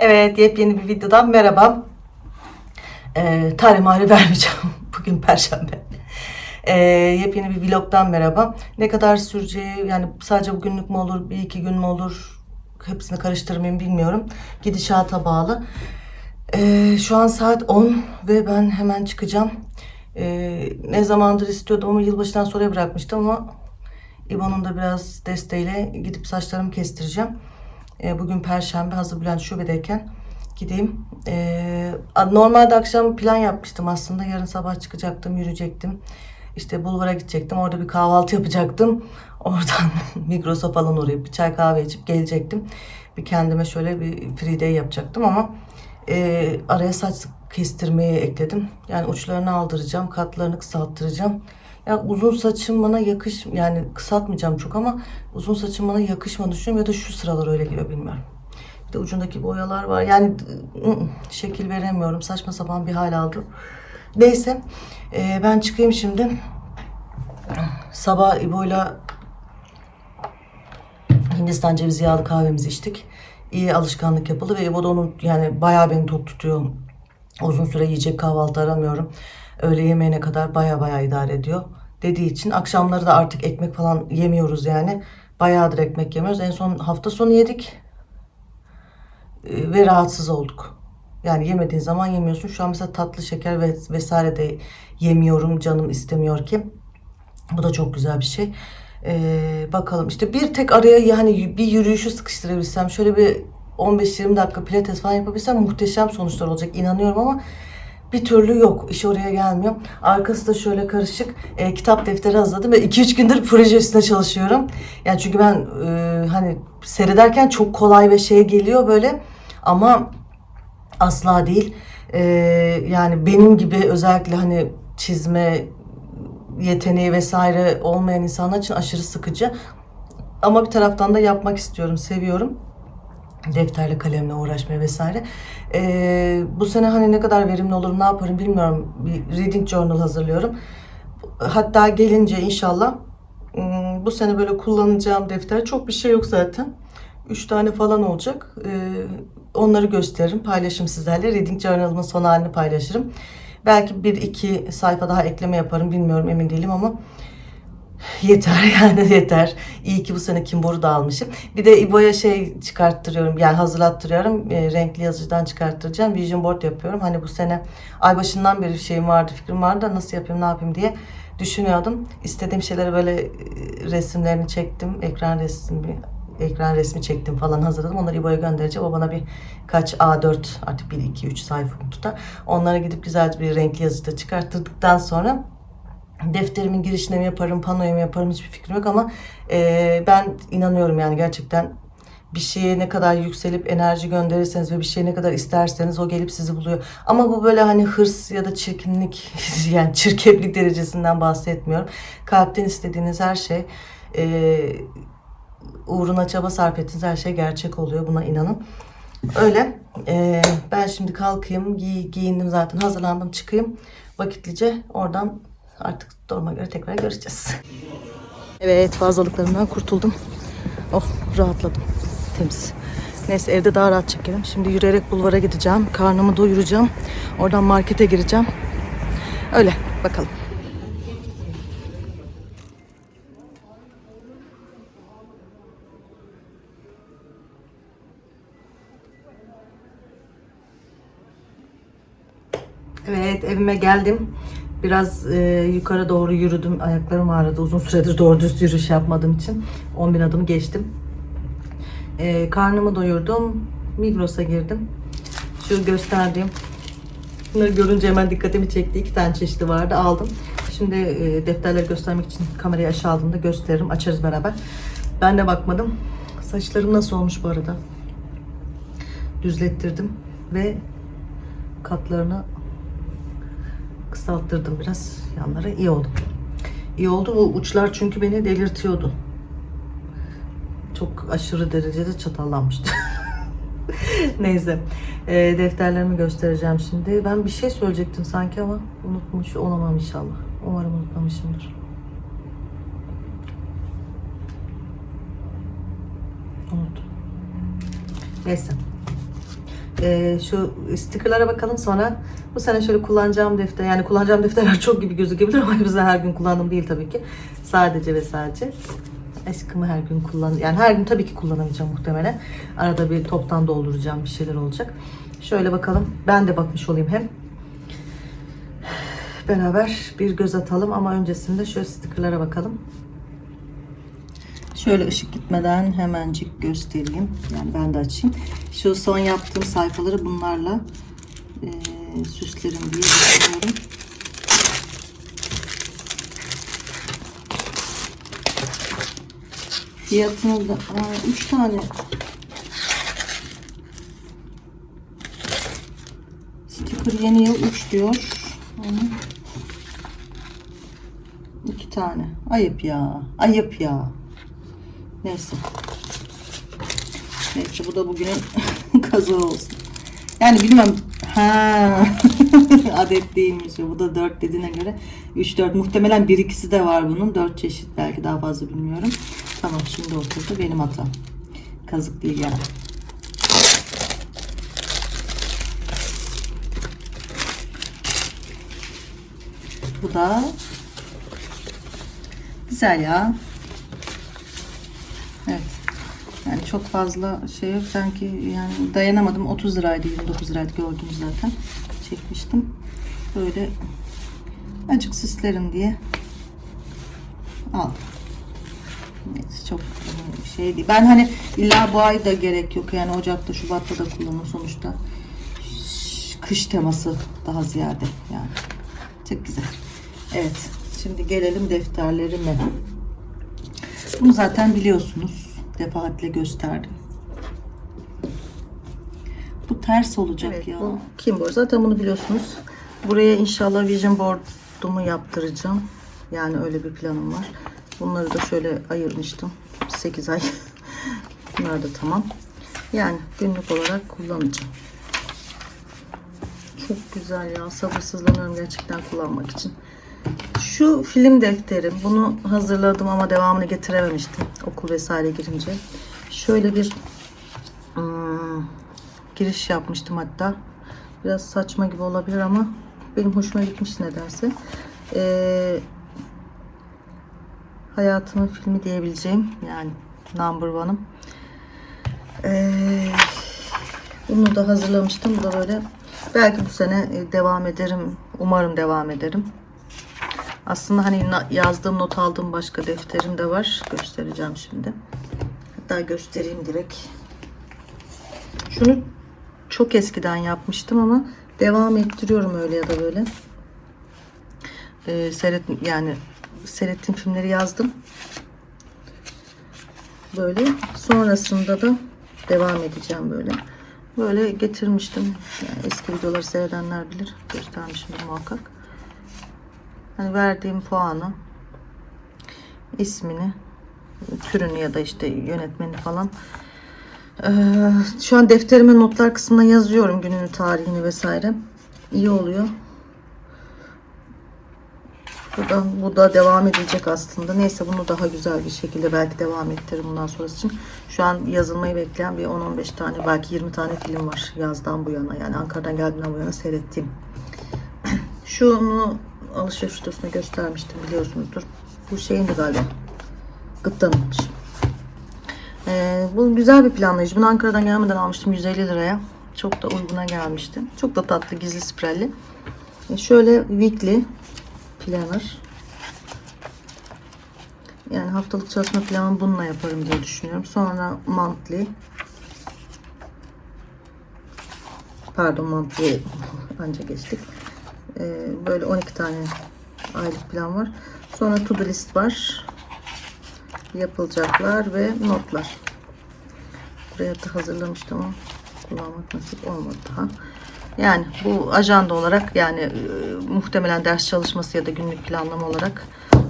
Evet, yepyeni bir videodan merhaba. Ee, tarih mari vermeyeceğim. Bugün Perşembe. Ee, yepyeni bir vlogdan merhaba. Ne kadar süreceği, yani sadece bugünlük mü olur, bir iki gün mü olur, hepsini karıştırmayayım bilmiyorum. Gidişata bağlı. Ee, şu an saat 10 ve ben hemen çıkacağım. Ee, ne zamandır istiyordum ama yılbaşından sonra bırakmıştım ama İbo'nun da biraz desteğiyle gidip saçlarımı kestireceğim. Ee, bugün Perşembe hazır Bülent Şube'deyken gideyim. Ee, normalde akşam plan yapmıştım aslında. Yarın sabah çıkacaktım, yürüyecektim. İşte bulvara gidecektim. Orada bir kahvaltı yapacaktım. Oradan Migros'a falan uğrayıp bir çay kahve içip gelecektim. Bir kendime şöyle bir free day yapacaktım ama e, araya saç kestirmeyi ekledim. Yani uçlarını aldıracağım, katlarını kısalttıracağım. Ya uzun saçım bana yakış yani kısaltmayacağım çok ama uzun saçım bana yakışmadı düşünüyorum ya da şu sıralar öyle geliyor bilmiyorum. Bir de ucundaki boyalar var. Yani şekil veremiyorum. Saçma sapan bir hal aldı. Neyse e, ben çıkayım şimdi. Sabah İbo'yla Hindistan cevizi yağlı kahvemizi içtik. İyi alışkanlık yapıldı ve İbo da onu yani bayağı beni tok tutuyor. Uzun süre yiyecek kahvaltı aramıyorum. Öğle yemeğine kadar baya baya idare ediyor. Dediği için akşamları da artık ekmek falan yemiyoruz yani. Bayağıdır ekmek yemiyoruz. En son hafta sonu yedik. Ee, ve rahatsız olduk. Yani yemediğin zaman yemiyorsun. Şu an mesela tatlı şeker ve vesaire de yemiyorum. Canım istemiyor ki. Bu da çok güzel bir şey. Ee, bakalım işte bir tek araya yani bir yürüyüşü sıkıştırabilsem şöyle bir 15-20 dakika pilates falan yapabilsem muhteşem sonuçlar olacak inanıyorum ama bir türlü yok. İş oraya gelmiyor. Arkası da şöyle karışık. E, kitap defteri hazırladım ve 2-3 gündür proje üstüne çalışıyorum. Yani çünkü ben e, hani seyrederken çok kolay ve şey geliyor böyle ama asla değil. E, yani benim gibi özellikle hani çizme yeteneği vesaire olmayan insanlar için aşırı sıkıcı. Ama bir taraftan da yapmak istiyorum, seviyorum defterle kalemle uğraşmayı vesaire. Ee, bu sene hani ne kadar verimli olurum ne yaparım bilmiyorum. Bir reading journal hazırlıyorum. Hatta gelince inşallah hmm, bu sene böyle kullanacağım defter çok bir şey yok zaten. Üç tane falan olacak. Ee, onları gösteririm, paylaşırım sizlerle. Reading journal'ımın son halini paylaşırım. Belki bir iki sayfa daha ekleme yaparım bilmiyorum emin değilim ama Yeter yani yeter. İyi ki bu sene Kimbor'u da almışım. Bir de İbo'ya şey çıkarttırıyorum yani hazırlattırıyorum. E, renkli yazıcıdan çıkarttıracağım. Vision board yapıyorum. Hani bu sene ay başından beri şeyim vardı, fikrim vardı da nasıl yapayım, ne yapayım diye düşünüyordum. İstediğim şeyleri böyle e, resimlerini çektim. Ekran resmi ekran resmi çektim falan hazırladım. Onları İbo'ya göndereceğim. O bana bir kaç A4 artık 1 2 3 sayfa tutar. Onlara gidip güzelce bir renkli yazıcıda çıkarttırdıktan sonra defterimin girişine mi yaparım, panoya mı yaparım hiçbir fikrim yok ama e, ben inanıyorum yani gerçekten bir şeye ne kadar yükselip enerji gönderirseniz ve bir şeye ne kadar isterseniz o gelip sizi buluyor. Ama bu böyle hani hırs ya da çirkinlik yani çirkeflik derecesinden bahsetmiyorum. Kalpten istediğiniz her şey e, uğruna çaba sarf ettiğiniz her şey gerçek oluyor. Buna inanın. Öyle. E, ben şimdi kalkayım. Giy, giyindim zaten. Hazırlandım. Çıkayım. Vakitlice oradan Artık duruma göre tekrar göreceğiz. Evet fazlalıklarımdan kurtuldum. Oh rahatladım. Temiz. Neyse evde daha rahat çekelim. Şimdi yürüyerek bulvara gideceğim. Karnımı doyuracağım. Oradan markete gireceğim. Öyle bakalım. Evet evime geldim. Biraz e, yukarı doğru yürüdüm. Ayaklarım ağrıdı. Uzun süredir doğru düz yürüyüş yapmadığım için. 10 bin adım geçtim. E, karnımı doyurdum. Migros'a girdim. Şu gösterdiğim Bunları görünce hemen dikkatimi çekti. İki tane çeşidi vardı. Aldım. Şimdi e, defterleri göstermek için kamerayı aşağı aldığımda gösteririm. Açarız beraber. Ben de bakmadım. Saçlarım nasıl olmuş bu arada? Düzlettirdim. Ve katlarını kısalttırdım biraz yanlara. iyi oldu. İyi oldu. Bu uçlar çünkü beni delirtiyordu. Çok aşırı derecede çatallanmıştı. Neyse. E, defterlerimi göstereceğim şimdi. Ben bir şey söyleyecektim sanki ama unutmuş olamam inşallah. Umarım unutmamışımdır. Unuttum. Neyse. Ee, şu stickerlara bakalım sonra. Bu sene şöyle kullanacağım defter, yani kullanacağım defterler çok gibi gözükebilir ama hepsini her gün kullandım değil tabii ki. Sadece ve sadece aşkımı her gün kullan, yani her gün tabii ki kullanamayacağım muhtemelen. Arada bir toptan dolduracağım bir şeyler olacak. Şöyle bakalım. Ben de bakmış olayım hem. Beraber bir göz atalım ama öncesinde şöyle stickerlara bakalım. Şöyle ışık gitmeden hemencik göstereyim. Yani ben de açayım. Şu son yaptığım sayfaları bunlarla eee süslerim diye düşünüyorum. Fiyatını da 3 tane sticker yeni yıl 3 diyor. İki tane. Ayıp ya. Ayıp ya. Neyse. Neyse bu da bugünün kazığı olsun. Yani bilmem. Ha. Adet değilmiş. Bu da 4 dediğine göre 3 4 muhtemelen bir ikisi de var bunun. 4 çeşit belki daha fazla bilmiyorum. Tamam şimdi oturdu benim hatam. Kazık değil yani. Bu da güzel ya. Evet. Çok fazla şey yok. Sanki yani dayanamadım. 30 liraydı. 29 liraydı gördünüz zaten. Çekmiştim. Böyle acık süslerim diye al. Neyse çok şey değil. Ben hani illa bu ay da gerek yok. Yani Ocak'ta, Şubat'ta da kullanın sonuçta. Kış teması daha ziyade yani. Çok güzel. Evet. Şimdi gelelim defterlerime. Bunu zaten biliyorsunuz. Defaatle gösterdim. Bu ters olacak ya. Bu Kimboard. Zaten bunu biliyorsunuz. Buraya inşallah vision board'umu yaptıracağım. Yani öyle bir planım var. Bunları da şöyle ayırmıştım. 8 ay. Bunlar da tamam. Yani günlük olarak kullanacağım. Çok güzel ya. Sabırsızlanıyorum gerçekten kullanmak için. Şu film defterim. Bunu hazırladım ama devamını getirememiştim. Okul vesaire girince. Şöyle bir ım, giriş yapmıştım hatta. Biraz saçma gibi olabilir ama benim hoşuma gitmiş nedense. Ee, hayatımın filmi diyebileceğim yani number one'ım. Ee, bunu da hazırlamıştım. Bu da böyle belki bu sene e, devam ederim. Umarım devam ederim. Aslında hani yazdığım not aldığım başka defterim de var. Göstereceğim şimdi. Hatta göstereyim direkt. Şunu çok eskiden yapmıştım ama devam ettiriyorum öyle ya da böyle. Ee, seyret yani seyrettiğim filmleri yazdım. Böyle sonrasında da devam edeceğim böyle. Böyle getirmiştim. Yani eski videoları seyredenler bilir. Göstermişimdir muhakkak. Hani verdiğim puanı, ismini, türünü ya da işte yönetmeni falan. Ee, şu an defterime notlar kısmına yazıyorum gününü, tarihini vesaire. İyi oluyor. Bu da, bu da devam edecek aslında. Neyse bunu daha güzel bir şekilde belki devam ettiririm bundan sonrası için. Şu an yazılmayı bekleyen bir 10-15 tane belki 20 tane film var yazdan bu yana. Yani Ankara'dan geldiğimden bu yana seyrettiğim. Şunu alışveriş videosunda göstermiştim biliyorsunuzdur. Bu şeyindi galiba. Gıttanınmış. Ee, bu güzel bir planlayıcı. Bunu Ankara'dan gelmeden almıştım 150 liraya. Çok da uyguna gelmişti. Çok da tatlı gizli sprelli. Ee, şöyle weekly planner. Yani haftalık çalışma planımı bununla yaparım diye düşünüyorum. Sonra monthly. Pardon monthly anca geçtik. Ee, böyle 12 tane aylık plan var. Sonra to do list var. Yapılacaklar ve notlar. Buraya da hazırlamıştım ama kullanmak nasip olmadı daha. Yani bu ajanda olarak yani e, muhtemelen ders çalışması ya da günlük planlama olarak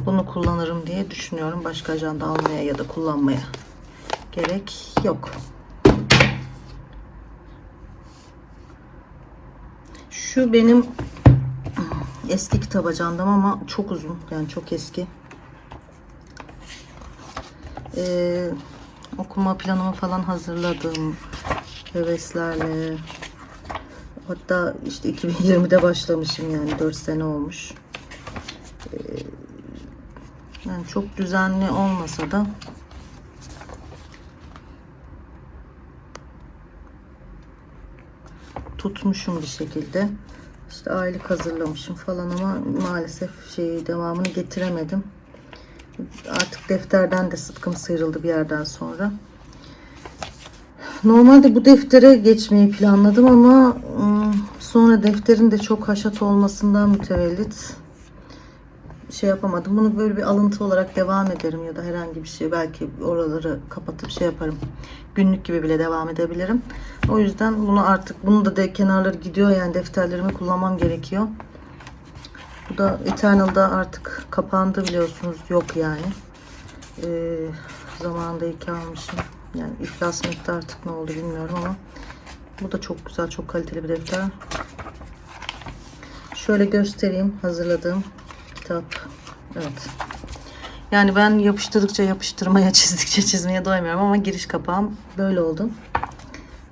bunu kullanırım diye düşünüyorum. Başka ajanda almaya ya da kullanmaya gerek yok. Şu benim eski kitap ajandam ama çok uzun. Yani çok eski. Ee, okuma planımı falan hazırladım. Heveslerle Hatta işte 2020'de başlamışım yani 4 sene olmuş. Ee, yani çok düzenli olmasa da tutmuşum bir şekilde. İşte aylık hazırlamışım falan ama maalesef şeyi devamını getiremedim. Artık defterden de sıtkım sıyrıldı bir yerden sonra. Normalde bu deftere geçmeyi planladım ama ım, sonra defterin de çok haşat olmasından mütevellit şey yapamadım. Bunu böyle bir alıntı olarak devam ederim ya da herhangi bir şey belki oraları kapatıp şey yaparım. Günlük gibi bile devam edebilirim. O yüzden bunu artık bunu da de kenarları gidiyor yani defterlerimi kullanmam gerekiyor. Bu da Eternal'da artık kapandı biliyorsunuz. Yok yani. Ee, zamanında iki almışım. Yani iflas mı etti artık ne oldu bilmiyorum ama bu da çok güzel, çok kaliteli bir defter. Şöyle göstereyim hazırladığım kitap. Evet. Yani ben yapıştırdıkça yapıştırmaya, çizdikçe çizmeye doymuyorum ama giriş kapağım böyle oldu.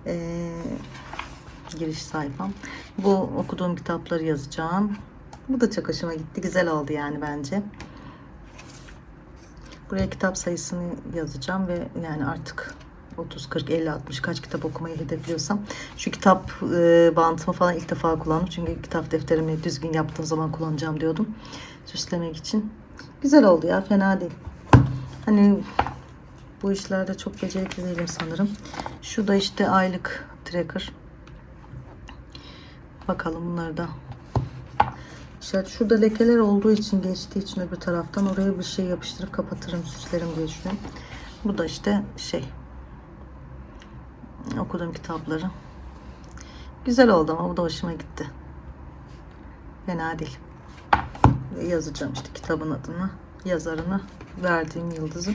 Ee, giriş sayfam. Bu okuduğum kitapları yazacağım. Bu da çok hoşuma gitti. Güzel oldu yani bence. Buraya kitap sayısını yazacağım ve yani artık 30, 40, 50, 60 kaç kitap okumayı hedefliyorsam şu kitap e, bantımı falan ilk defa kullandım. Çünkü kitap defterimi düzgün yaptığım zaman kullanacağım diyordum. Süslemek için. Güzel oldu ya fena değil. Hani bu işlerde çok becerikli değilim sanırım. Şu da işte aylık tracker. Bakalım bunları da işte şurada lekeler olduğu için geçtiği için öbür taraftan oraya bir şey yapıştırıp kapatırım süslerim diye düşünüyorum. Bu da işte şey okuduğum kitapları. Güzel oldu ama bu da hoşuma gitti. Fena değil. Yazacağım işte kitabın adını, yazarını, verdiğim yıldızı.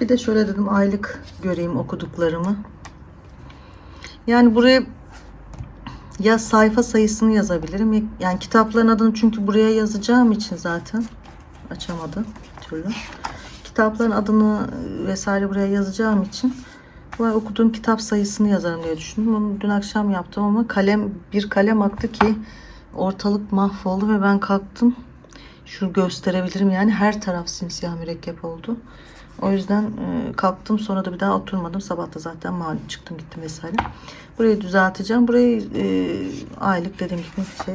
Bir de şöyle dedim aylık göreyim okuduklarımı. Yani buraya ya sayfa sayısını yazabilirim. ya- Yani kitapların adını çünkü buraya yazacağım için zaten açamadı türlü. Kitapların adını vesaire buraya yazacağım için buraya okuduğum kitap sayısını yazarım diye düşündüm. Onu dün akşam yaptım ama kalem bir kalem aktı ki ortalık mahvoldu ve ben kalktım. Şu gösterebilirim yani her taraf simsiyah mürekkep oldu. O yüzden e, kalktım sonra da bir daha oturmadım. Sabah da zaten malum çıktım gittim vesaire. Burayı düzelteceğim. Burayı e, aylık dediğim gibi şey.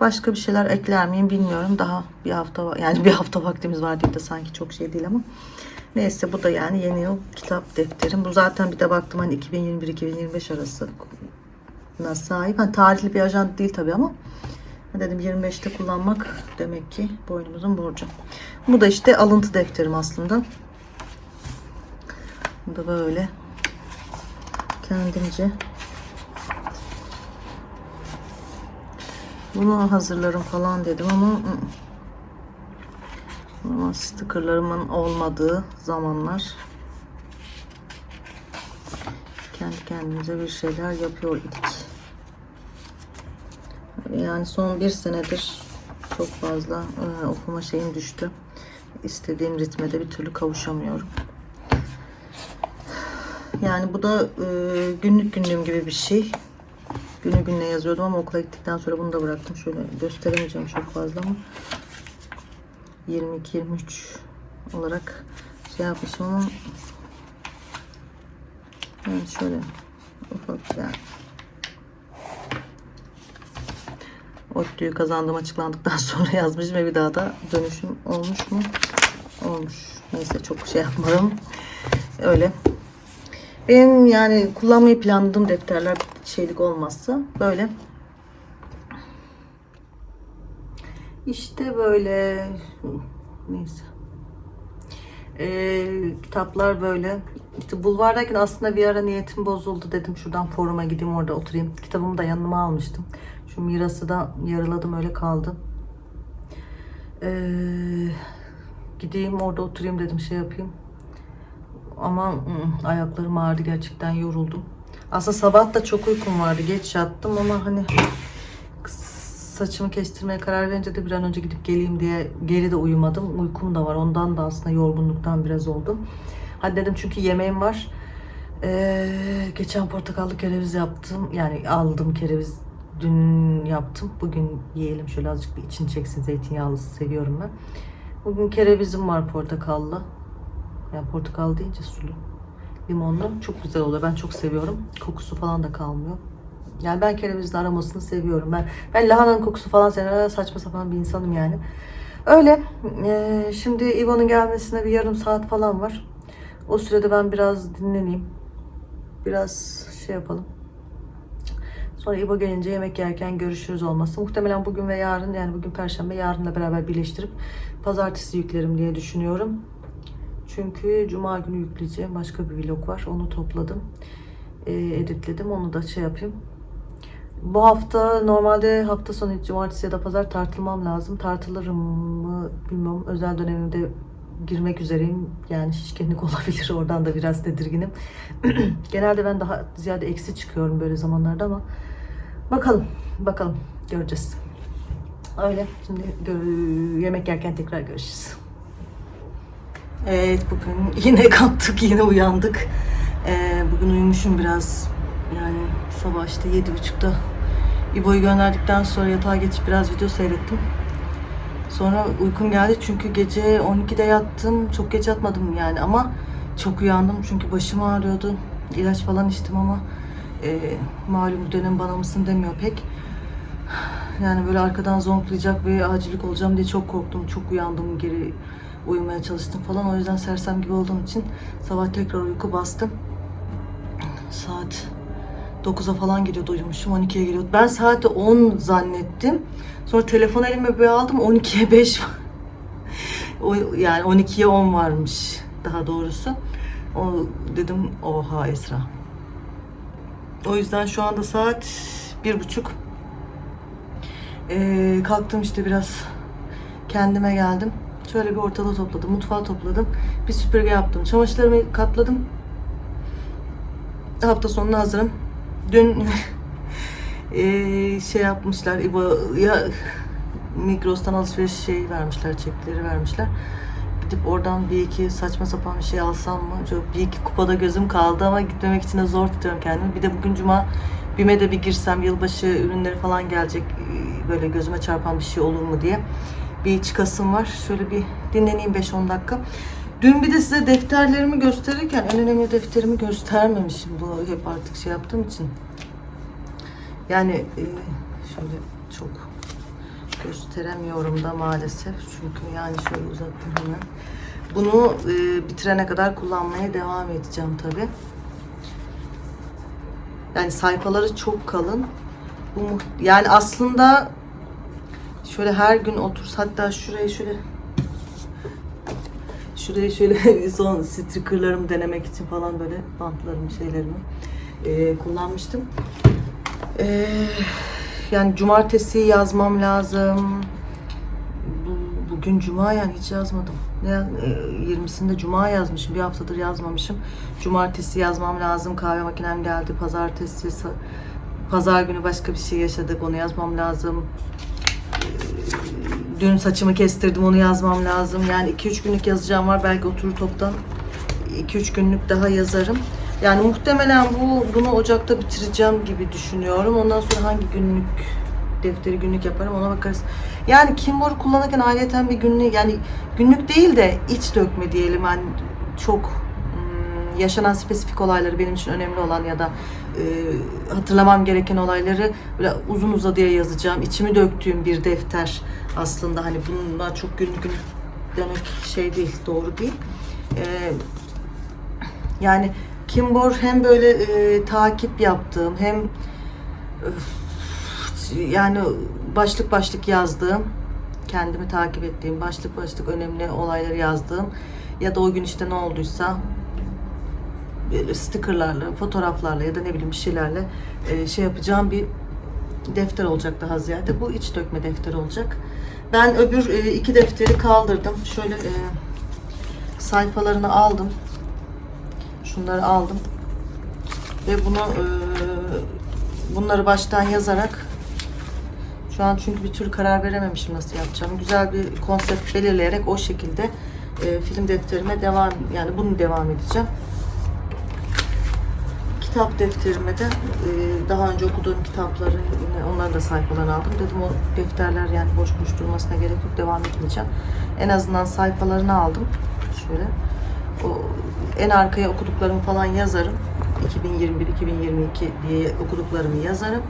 Başka bir şeyler ekler miyim bilmiyorum. Daha bir hafta yani bir hafta vaktimiz var diye de sanki çok şey değil ama. Neyse bu da yani yeni yıl kitap defterim. Bu zaten bir de baktım hani 2021-2025 arası na sahip. Hani tarihli bir ajan değil tabii ama dedim 25'te kullanmak demek ki boynumuzun borcu. Bu da işte alıntı defterim aslında. Bu da böyle kendimce bunu hazırlarım falan dedim ama ama stickerlarımın olmadığı zamanlar kendi kendimize bir şeyler yapıyor idik. Yani son bir senedir çok fazla e, okuma şeyim düştü. İstediğim ritme de bir türlü kavuşamıyorum. Yani bu da e, günlük günlüğüm gibi bir şey. Günü gününe yazıyordum ama okula gittikten sonra bunu da bıraktım. Şöyle gösteremeyeceğim çok fazla ama 22-23 olarak şey yapmışım ama yani şöyle ufak yani ODTÜ'yü kazandığım açıklandıktan sonra yazmışım ve bir daha da dönüşüm olmuş mu? Olmuş. Neyse çok şey yapmadım. Öyle. Benim yani kullanmayı planladığım defterler şeylik olmazsa böyle. İşte böyle. Neyse. Ee, kitaplar böyle. İşte bulvardayken aslında bir ara niyetim bozuldu. Dedim şuradan foruma gideyim orada oturayım. Kitabımı da yanıma almıştım. Şu mirası da yarıladım öyle kaldı. Ee, gideyim orada oturayım dedim şey yapayım. Ama ı, ayaklarım ağrıdı gerçekten yoruldum. Aslında sabah da çok uykum vardı. Geç yattım ama hani saçımı kestirmeye karar verince de bir an önce gidip geleyim diye geri de uyumadım. Uykum da var. Ondan da aslında yorgunluktan biraz oldum. Hadi dedim çünkü yemeğim var. Ee, geçen portakallı kereviz yaptım. Yani aldım kereviz dün yaptım. Bugün yiyelim şöyle azıcık bir için çeksin zeytinyağlısı seviyorum ben. Bugün kerevizim var portakallı. Yani portakal deyince sulu. Limonlu. Çok güzel oluyor. Ben çok seviyorum. Kokusu falan da kalmıyor. Yani ben kerevizin aromasını seviyorum. Ben ben lahananın kokusu falan sevmem. Saçma sapan bir insanım yani. Öyle. Ee, şimdi İvan'ın gelmesine bir yarım saat falan var. O sürede ben biraz dinleneyim. Biraz şey yapalım. Sonra İbo gelince yemek yerken görüşürüz olması. Muhtemelen bugün ve yarın yani bugün perşembe yarınla beraber birleştirip pazartesi yüklerim diye düşünüyorum. Çünkü cuma günü yükleyeceğim başka bir vlog var. Onu topladım. Ee, editledim. Onu da şey yapayım. Bu hafta normalde hafta sonu cumartesi ya da pazar tartılmam lazım. Tartılırım mı bilmiyorum. Özel dönemimde girmek üzereyim. Yani şişkinlik olabilir. Oradan da biraz tedirginim. Genelde ben daha ziyade eksi çıkıyorum böyle zamanlarda ama bakalım. Bakalım. Göreceğiz. Öyle. Şimdi yemek yerken tekrar görüşürüz. Evet bugün yine kalktık yine uyandık. Ee, bugün uyumuşum biraz. Yani sabah işte yedi buçukta İbo'yu gönderdikten sonra yatağa geçip biraz video seyrettim. Sonra uykum geldi çünkü gece 12'de yattım. Çok geç yatmadım yani ama çok uyandım çünkü başım ağrıyordu. İlaç falan içtim ama e, malum bu dönem bana mısın demiyor pek. Yani böyle arkadan zonklayacak ve acillik olacağım diye çok korktum. Çok uyandım geri uyumaya çalıştım falan. O yüzden sersem gibi olduğum için sabah tekrar uyku bastım. Saat 9'a falan geliyordu uyumuşum. 12'ye geliyordu. Ben saati 10 zannettim. Sonra telefon elime bir aldım. 12'ye 5 var. O, yani 12'ye 10 varmış daha doğrusu. O dedim oha Esra. O yüzden şu anda saat bir buçuk. Ee, kalktım işte biraz kendime geldim. Şöyle bir ortalığı topladım, mutfağı topladım. Bir süpürge yaptım. Çamaşırlarımı katladım. Hafta sonuna hazırım. Dün eee, şey yapmışlar, İbo, ya Migros'tan alışveriş şey vermişler, çekleri vermişler. Gidip oradan bir iki saçma sapan bir şey alsam mı? Çok bir iki kupada gözüm kaldı ama gitmemek için de zor tutuyorum kendimi. Bir de bugün cuma BİM'e de bir girsem yılbaşı ürünleri falan gelecek eee, böyle gözüme çarpan bir şey olur mu diye bir çıkasım var. Şöyle bir dinleneyim 5-10 dakika. Dün bir de size defterlerimi gösterirken en önemli defterimi göstermemişim. Bu hep artık şey yaptığım için. Yani e, şöyle çok gösteremiyorum da maalesef. Çünkü yani şöyle uzattım hemen. Bunu e, bitirene kadar kullanmaya devam edeceğim tabi. Yani sayfaları çok kalın. Bu yani aslında şöyle her gün otursa hatta şurayı şöyle şurayı şöyle son stickerlarımı denemek için falan böyle bantlarımı şeylerimi e, kullanmıştım. E, yani cumartesi yazmam lazım. Bu- Bugün cuma yani hiç yazmadım. Ne, yaz- e, 20'sinde cuma yazmışım. Bir haftadır yazmamışım. Cumartesi yazmam lazım. Kahve makinem geldi. Pazartesi, pazar günü başka bir şey yaşadık. Onu yazmam lazım. Dün saçımı kestirdim onu yazmam lazım. Yani 2-3 günlük yazacağım var. Belki oturur toptan 2-3 günlük daha yazarım. Yani muhtemelen bu bunu Ocak'ta bitireceğim gibi düşünüyorum. Ondan sonra hangi günlük defteri günlük yaparım ona bakarız. Yani Kimbor'u kullanırken ayrıyeten bir günlük yani günlük değil de iç dökme diyelim. Yani çok hmm, yaşanan spesifik olayları benim için önemli olan ya da e, hatırlamam gereken olayları böyle uzun uzadıya yazacağım. içimi döktüğüm bir defter aslında hani bundan çok günlük günlük demek şey değil, doğru değil. E, yani Kimbor hem böyle e, takip yaptığım hem öf, yani başlık başlık yazdığım kendimi takip ettiğim başlık başlık önemli olayları yazdığım ya da o gün işte ne olduysa böyle stickerlarla, fotoğraflarla ya da ne bileyim bir şeylerle e, şey yapacağım bir defter olacak daha ziyade. Bu iç dökme defteri olacak. Ben öbür e, iki defteri kaldırdım. Şöyle e, sayfalarını aldım. Şunları aldım. Ve bunu e, bunları baştan yazarak şu an çünkü bir türlü karar verememişim nasıl yapacağım. Güzel bir konsept belirleyerek o şekilde e, film defterime devam yani bunu devam edeceğim. kitap defterime de e, daha önce okuduğum kitapların yine onların da sayfalarını aldım. Dedim o defterler yani boş boş durmasına gerek yok. Devam etmeyeceğim. En azından sayfalarını aldım. Şöyle. O en arkaya okuduklarımı falan yazarım. 2021, 2022 diye okuduklarımı yazarım.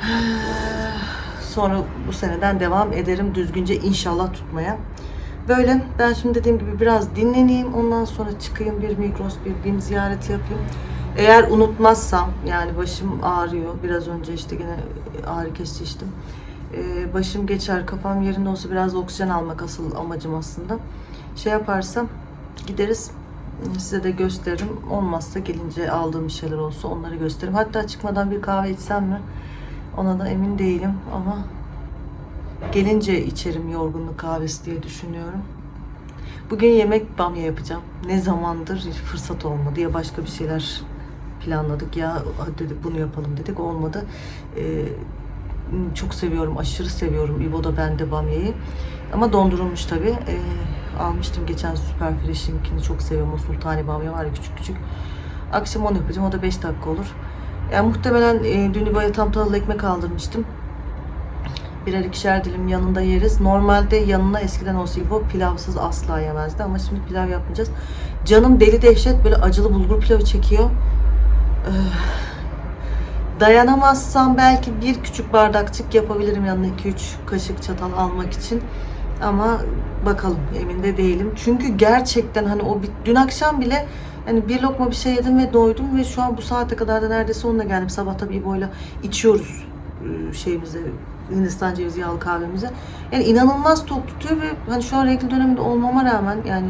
Sonra bu seneden devam ederim düzgünce inşallah tutmaya. Böyle ben şimdi dediğim gibi biraz dinleneyim. Ondan sonra çıkayım bir Migros bir BİM ziyareti yapayım. Eğer unutmazsam yani başım ağrıyor. Biraz önce işte gene ağrı kesici içtim. Ee, başım geçer kafam yerinde olsa biraz oksijen almak asıl amacım aslında. Şey yaparsam gideriz size de gösteririm. Olmazsa gelince aldığım bir şeyler olsa onları gösteririm. Hatta çıkmadan bir kahve içsem mi? Ona da emin değilim ama gelince içerim yorgunluk kahvesi diye düşünüyorum. Bugün yemek bamya yapacağım. Ne zamandır fırsat olmadı ya başka bir şeyler planladık ya dedik bunu yapalım dedik olmadı. Ee, çok seviyorum, aşırı seviyorum İbo da ben de bamyayı. Ama dondurulmuş tabii. Ee, almıştım geçen Süper Fresh'inkini çok seviyorum. O sultani bamya var ya küçük küçük. Akşam onu yapacağım. O da 5 dakika olur. Yani muhtemelen e, dün İbo'ya tam tahıllı ekmek aldırmıştım. Birer ikişer dilim yanında yeriz. Normalde yanına eskiden olsa İbo pilavsız asla yemezdi. Ama şimdi pilav yapmayacağız. Canım deli dehşet böyle acılı bulgur pilavı çekiyor. Ee, dayanamazsam belki bir küçük bardakçık yapabilirim yanına 2-3 kaşık çatal almak için. Ama bakalım emin de değilim. Çünkü gerçekten hani o dün akşam bile hani bir lokma bir şey yedim ve doydum ve şu an bu saate kadar da neredeyse onunla geldim. Sabah tabii İbo'yla içiyoruz e, şeyimize Hindistan cevizi yağlı kahvemize. Yani inanılmaz tok tutuyor ve hani şu an renkli döneminde olmama rağmen yani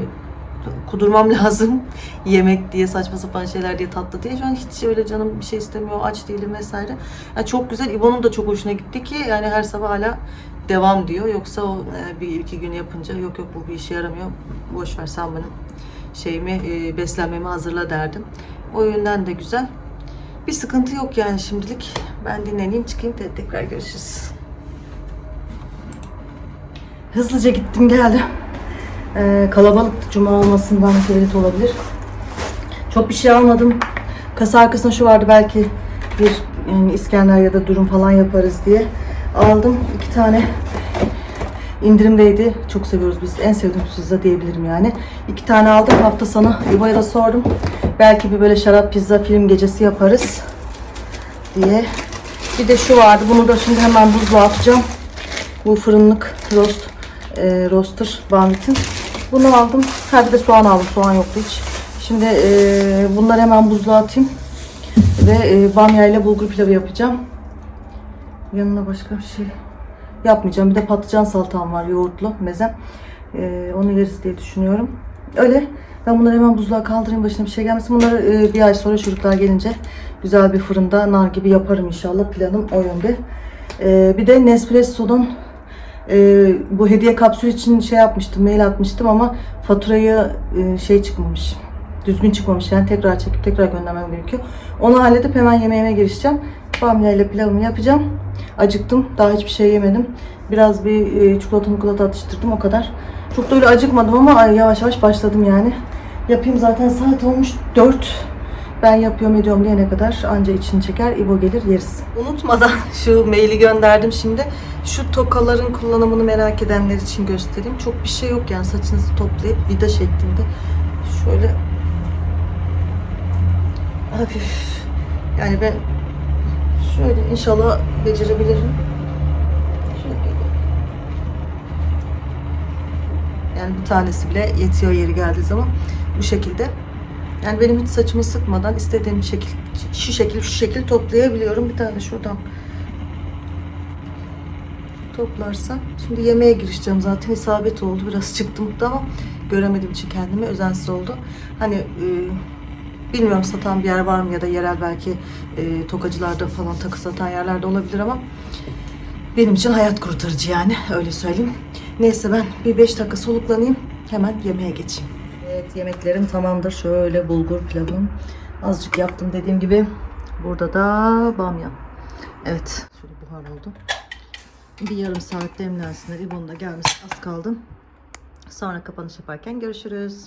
kudurmam lazım yemek diye saçma sapan şeyler diye tatlı diye. Şu an hiç öyle canım bir şey istemiyor, aç değilim vesaire. Yani çok güzel. İbo'nun da çok hoşuna gitti ki yani her sabah hala devam diyor. Yoksa o e, bir iki gün yapınca yok yok bu bir işe yaramıyor. Boş ver sen benim şeyimi e, beslenmemi hazırla derdim. O yönden de güzel. Bir sıkıntı yok yani şimdilik. Ben dinleneyim çıkayım te- tekrar görüşürüz. Hızlıca gittim geldim. Ee, kalabalıktı cuma olmasından mütevellit olabilir. Çok bir şey almadım. Kasa arkasında şu vardı belki bir yani İskender ya da durum falan yaparız diye. Aldım iki tane indirimdeydi. Çok seviyoruz biz. En sevdiğim pizza diyebilirim yani. İki tane aldım. Hafta sonu İbo'ya da sordum. Belki bir böyle şarap pizza film gecesi yaparız diye. Bir de şu vardı. Bunu da şimdi hemen buzluğa atacağım. Bu fırınlık roast e, roaster Banvit'in. Bunu aldım. Hadi de soğan aldım. Soğan yoktu hiç. Şimdi e, bunları hemen buzluğa atayım. Ve e, bamya ile bulgur pilavı yapacağım. Yanına başka bir şey yapmayacağım. Bir de patlıcan salatam var yoğurtlu mezem. E, onu yeriz diye düşünüyorum. Öyle. Ben bunları hemen buzluğa kaldırayım başına bir şey gelmesin. Bunları e, bir ay sonra çocuklar gelince güzel bir fırında nar gibi yaparım inşallah. Planım o yönde. E, bir de Nespresso'dan e, bu hediye kapsül için şey yapmıştım, mail atmıştım ama faturayı e, şey çıkmamış. Düzgün çıkmamış yani tekrar çekip tekrar göndermem gerekiyor. Onu halledip hemen yemeğime girişeceğim. Bamya pilavımı yapacağım. Acıktım. Daha hiçbir şey yemedim. Biraz bir e, çikolata mukolata atıştırdım o kadar. Çok da öyle acıkmadım ama ay, yavaş yavaş başladım yani. Yapayım zaten saat olmuş 4. Ben yapıyorum ediyorum diyene kadar anca için çeker. İbo gelir yeriz. Unutmadan şu maili gönderdim şimdi. Şu tokaların kullanımını merak edenler için göstereyim. Çok bir şey yok yani saçınızı toplayıp vida şeklinde. Şöyle hafif yani ben şöyle inşallah becerebilirim. Yani bir tanesi bile yetiyor yeri geldiği zaman bu şekilde. Yani benim hiç saçımı sıkmadan istediğim şekil şu şekil şu şekil toplayabiliyorum. Bir tane şuradan toplarsam. Şimdi yemeğe girişeceğim zaten isabet oldu. Biraz çıktım da ama göremediğim için kendimi özensiz oldu. Hani e, bilmiyorum satan bir yer var mı ya da yerel belki e, tokacılarda falan takı satan yerlerde olabilir ama benim için hayat kurtarıcı yani öyle söyleyeyim. Neyse ben bir 5 dakika soluklanayım hemen yemeğe geçeyim. Evet yemeklerim tamamdır. Şöyle bulgur pilavım. Azıcık yaptım dediğim gibi. Burada da bamya. Evet. Şöyle buhar oldu. Bir yarım saat demlensinler. İbon'un da gelmesi az kaldı. Sonra kapanış yaparken görüşürüz.